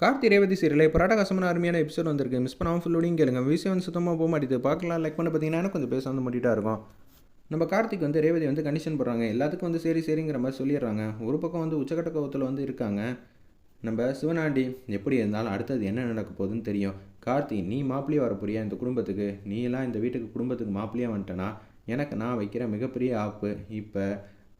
Karthi Revathi serial. இப்போ ராட்டகாசமான அருமையான episode வந்திருக்கு. மிஸ் பண்ணாமல் ஃபுல்லோடையும் கேளுங்க. விஷயம் வந்து சுத்தமாக போக மாட்டேது பார்க்கலாம். லைக் பண்ண பார்த்தீங்கன்னா கொஞ்சம் பேச வந்து மாட்டிட்டா இருக்கும். நம்ம கார்த்திக் வந்து ரேவதி வந்து கண்டிஷன் போடுறாங்க. எல்லாத்துக்கும் வந்து சரி சரிங்கிற மாதிரி சொல்லிடுறாங்க. ஒரு பக்கம் வந்து உச்சக்கட்ட கோபத்தில் வந்து இருக்காங்க. நம்ம சிவனாண்டி எப்படி இருந்தாலும் அடுத்தது என்ன நடக்க போகுதுன்னு தெரியும். கார்த்தி நீ மாப்பிள்ளையே வரப்போறியா இந்த குடும்பத்துக்கு? நீ எல்லாம் இந்த வீட்டுக்கு குடும்பத்துக்கு மாப்பிள்ளையே வந்துட்டேன்னா எனக்கு நான் வைக்கிற மிகப்பெரிய ஆப்பு. இப்போ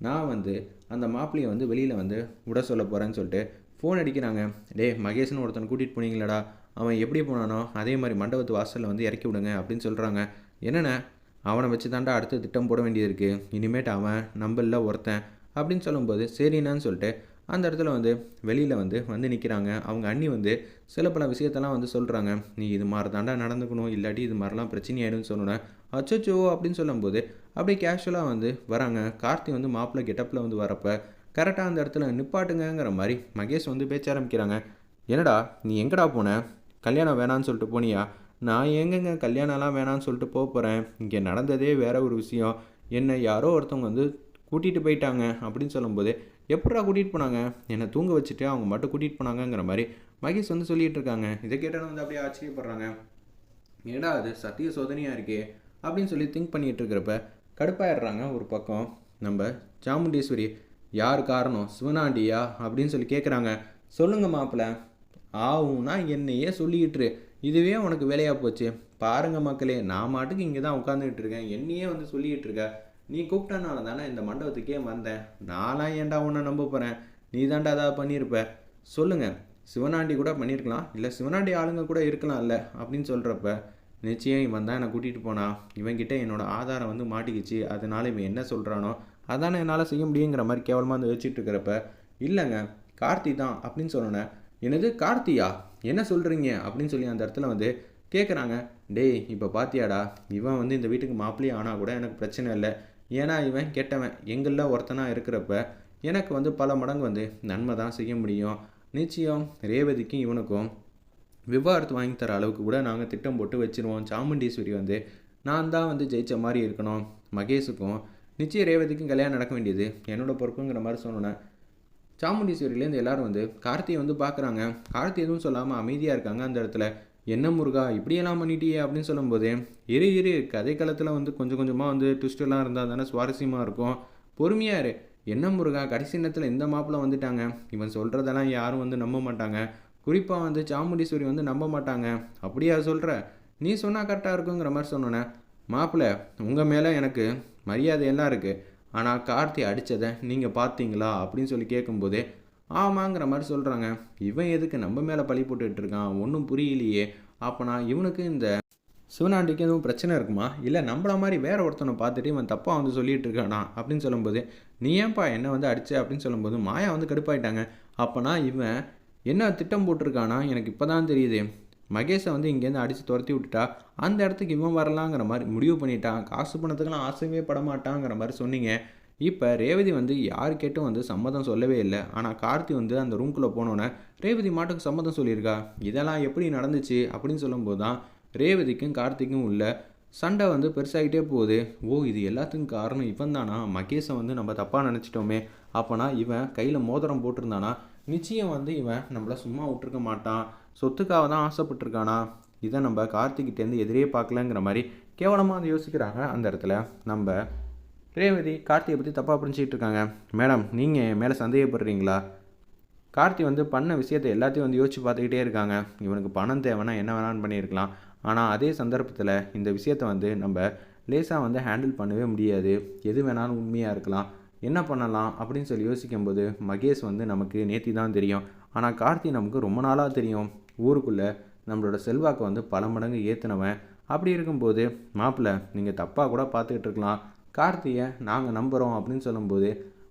நான் வந்து அந்த மாப்பிள்ளையை வந்து வெளியில் வந்து விட சொல்ல போகிறேன்னு சொல்லிட்டு ஃபோன் அடிக்கிறாங்க. டேய் மகேஷ்னு ஒருத்தன் கூட்டிகிட்டு போனீங்களடா. அவன் எப்படி போனானோ அதே மாதிரி மண்டபத்து வாசலில் வந்து இறக்கி விடுங்க அப்படின்னு சொல்கிறாங்க என்னென்ன அவனை வச்சு தாண்டா அடுத்த திட்டம் போட வேண்டியது இருக்குது இனிமேட்டு அவன் நம்பல்ல ஒருத்தன் அப்படின்னு சொல்லும்போது சரிண்ணான்னு சொல்லிட்டு அந்த இடத்துல வந்து வெளியில் வந்து வந்து நிற்கிறாங்க அவங்க அண்ணி வந்து சில பல விஷயத்தெல்லாம் வந்து சொல்கிறாங்க நீ இது மாதிரி தாண்டா நடந்துக்கணும். இல்லாட்டி இது மாதிரிலாம் பிரச்சனையாயிடும்னு சொல்லணும் அச்சோச்சோ அப்படின்னு சொல்லும்போது அப்படியே கேஷுவலாக வந்து வராங்க. கார்த்தி வந்து மாப்பிள்ளை கெட்டப்பில் வந்து வரப்போ கரெக்டாக அந்த இடத்துல நிப்பாட்டுங்கங்கிற மாதிரி மகேஷ் வந்து பேச்ச ஆரம்பிக்கிறாங்க. என்னடா நீ எங்கடா போன? கல்யாணம் வேணான்னு சொல்லிட்டு போனியா? நான் எங்கெங்க கல்யாணம்லாம் வேணான்னு சொல்லிட்டு போக போகிறேன் இங்கே நடந்ததே வேற ஒரு விஷயம். என்னை யாரோ ஒருத்தவங்க வந்து கூட்டிகிட்டு போயிட்டாங்க அப்படின்னு சொல்லும்போது எப்படா கூட்டிகிட்டு போனாங்க? என்னை தூங்க வச்சுட்டு அவங்க மட்டும் கூட்டிகிட்டு போனாங்கங்கிற மாதிரி மகேஷ் வந்து சொல்லிகிட்டு இருக்காங்க. இதை கேட்டாலும் வந்து அப்படியே ஆச்சரியப்படுறாங்க. ஏடா அது சத்திய சோதனையாக இருக்கே? அப்படின்னு சொல்லி திங்க் பண்ணிகிட்டு இருக்கிறப்ப கடுப்பாயிடுறாங்க ஒரு பக்கம். நம்ம சாமுண்டீஸ்வரி யார் காரணம்? சிவனாண்டியா? அப்படின்னு சொல்லி கேட்குறாங்க சொல்லுங்க மாப்பிள்ள ஆவுன்னா என்னையே சொல்லிக்கிட்டுரு. இதுவே உனக்கு வேலையாக போச்சு. பாருங்க மக்களே நான் மாட்டுக்கு இங்கே தான் உட்காந்துக்கிட்டு இருக்கேன். என்னையே வந்து சொல்லிக்கிட்டு இருக்க. நீ கூப்பிட்டனால தானே இந்த மண்டபத்துக்கே வந்தேன். நான்லாம் ஏன்டா உன்னை நம்ப போகிறேன் நீ தாண்டா ஏதாவது பண்ணியிருப்ப சொல்லுங்கள் சிவனாண்டி கூட பண்ணியிருக்கலாம் இல்லை சிவனாண்டி ஆளுங்க கூட இருக்கலாம்ல அப்படின்னு சொல்கிறப்ப நிச்சயம் இவன் தான் என்னை கூட்டிகிட்டு போனான். இவன்கிட்ட என்னோட ஆதாரம் வந்து மாட்டிக்கிச்சு. அதனால இவன் என்ன சொல்கிறானோ அதானே என்னால் செய்ய முடியுங்கிற மாதிரி கேவலமாக வந்து வச்சுட்டு இருக்கிறப்ப இல்லைங்க கார்த்தி தான் அப்படின்னு சொன்னோன்னே என்னது கார்த்தியா? என்ன சொல்கிறீங்க அப்படின்னு சொல்லி அந்த இடத்துல வந்து கேட்குறாங்க டேய் இப்போ பாத்தியாடா இவன் வந்து இந்த வீட்டுக்கு மாப்பிள்ளையே ஆனால் கூட எனக்கு பிரச்சனை இல்லை. ஏன்னா இவன் கெட்டவன். எங்களில் ஒருத்தனாக இருக்கிறப்ப எனக்கு வந்து பல மடங்கு வந்து நன்மை தான் செய்ய முடியும். நிச்சயம் ரேவதிக்கும் இவனுக்கும் விவாகரத்து வாங்கி தர அளவுக்கு கூட நாங்கள் திட்டம் போட்டு வச்சுருவோம். சாமுண்டீஸ்வரி வந்து நான் தான் வந்து ஜெயித்த மாதிரி இருக்கணும். மகேஷுக்கும் நிச்சயம் ரேவதிக்கும் கல்யாணம் நடக்க வேண்டியது. என்னோட பொறுப்புங்கிற மாதிரி சொன்னோன்னே சாமுண்டீஸ்வரியிலேருந்து எல்லாரும் வந்து கார்த்தியை வந்து பார்க்குறாங்க கார்த்தி எதுவும் சொல்லாமல் அமைதியாக இருக்காங்க அந்த இடத்துல. என்ன முருகா இப்படியெல்லாம் பண்ணிட்டியே அப்படின்னு சொல்லும்போது இரு இரு கதை காலத்தில் வந்து கொஞ்சம் கொஞ்சமாக வந்து ட்விஸ்டெல்லாம் இருந்தால் தானே சுவாரஸ்யமாக இருக்கும். பொறுமையாக இரு. என்ன முருகா கடைசி நேரத்தில் இந்த மாப்பிள்ள வந்துட்டாங்க. இவன் சொல்கிறதெல்லாம் யாரும் வந்து நம்ப மாட்டாங்க. குறிப்பாக வந்து சாமுண்டீஸ்வரி வந்து நம்ப மாட்டாங்க. அப்படியா சொல்கிற நீ சொன்னால் கரெக்டாக இருக்குங்கிற மாதிரி சொன்னோன்னே மாப்பிள்ளை உங்கள் மேலே எனக்கு மரியாதை எல்லாம் இருக்குது ஆனால் கார்த்தி அடித்ததை நீங்கள் பார்த்தீங்களா அப்படின்னு சொல்லி கேட்கும்போதே ஆமாங்கிற மாதிரி சொல்கிறாங்க இவன் எதுக்கு நம்ம மேலே பழி போட்டுக்கிட்டு இருக்கான்? ஒன்றும் புரியலையே. அப்போனா இவனுக்கு இந்த சிவனாண்டிக்கு எதுவும் பிரச்சனை இருக்குமா? இல்லை நம்மள மாதிரி வேற ஒருத்தனை பார்த்துட்டு இவன் தப்பாக வந்து சொல்லிட்டு இருக்கானா? அப்படின்னு சொல்லும்போது நீ ஏன்பா என்ன வந்து அடிச்ச? அப்படின்னு சொல்லும்போது மாயா வந்து கடுப்பாயிட்டாங்க. அப்போனா இவன் என்ன திட்டம் போட்டிருக்கானா? எனக்கு இப்போ தான் தெரியுது. மகேஷை வந்து இங்கேருந்து அடித்து துரத்தி விட்டுட்டா அந்த இடத்துக்கு இவன் வரலாங்கிற மாதிரி முடிவு பண்ணிட்டான் காசு பணத்துக்கெல்லாம் ஆசையே படமாட்டாங்கிற மாதிரி சொன்னீங்க. இப்போ ரேவதி வந்து யார் கேட்டும் வந்து சம்மதம் சொல்லவே இல்லை. ஆனால் கார்த்தி வந்து அந்த ரூம்குள்ளே போனோன்னே ரேவதி மாட்டுக்கு சம்மதம் சொல்லியிருக்கா? இதெல்லாம் எப்படி நடந்துச்சு? அப்படின்னு சொல்லும்போது தான் ரேவதிக்கும் கார்த்திக்கும் உள்ள சண்டை வந்து பெருசாகிட்டே போகுது. ஓ இது எல்லாத்துக்கும் காரணம் இவன் தானா? மகேஷை வந்து நம்ம தப்பாக நினச்சிட்டோமே. அப்போனா இவன் கையில் மோதிரம் போட்டிருந்தானா? நிச்சயம் வந்து இவன் நம்மளை சும்மா விட்டுருக்க மாட்டான். சொத்துக்காக தான் ஆசைப்பட்டிருக்கானா? இதை நம்ம கார்த்திகிட்டேருந்து எதிரே பார்க்கலங்கிற மாதிரி கேவலமாக வந்து யோசிக்கிறாங்க அந்த இடத்துல. நம்ம ரேவதி கார்த்தியை பற்றி தப்பாக புரிஞ்சிக்கிட்டு இருக்காங்க மேடம் நீங்கள் மேலே சந்தேகப்படுறீங்களா? கார்த்தி வந்து பண்ண விஷயத்தை எல்லாத்தையும் வந்து யோசிச்சு பார்த்துக்கிட்டே இருக்காங்க. இவனுக்கு பணம் தேவைன்னா என்ன வேணாலும் பண்ணியிருக்கலாம். ஆனால் அதே சந்தர்ப்பத்தில் இந்த விஷயத்தை வந்து நம்ம லேசாக வந்து ஹேண்டில் பண்ணவே முடியாது. எது வேணாலும் உண்மையாக இருக்கலாம். என்ன பண்ணலாம் அப்படின்னு சொல்லி யோசிக்கும்போது மகேஷ் வந்து நமக்கு நேத்தி தான் தெரியும். ஆனால் கார்த்தி நமக்கு ரொம்ப நாளாக தெரியும். ஊருக்குள்ளே நம்மளோட செல்வாக்கை வந்து பல மடங்கு ஏற்றினவன் அப்படி இருக்கும்போது மாப்பிள்ளை நீங்கள் தப்பாக கூட பார்த்துக்கிட்டு இருக்கலாம். கார்த்தியை நாங்கள் நம்புகிறோம் அப்படின்னு சொல்லும்போது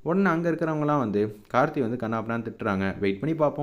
உடனே அங்கே இருக்கிறவங்களாம் வந்து கார்த்தி வந்து கண்ணாப்படான்னு திட்டுறாங்க. வெயிட் பண்ணி பார்ப்போம்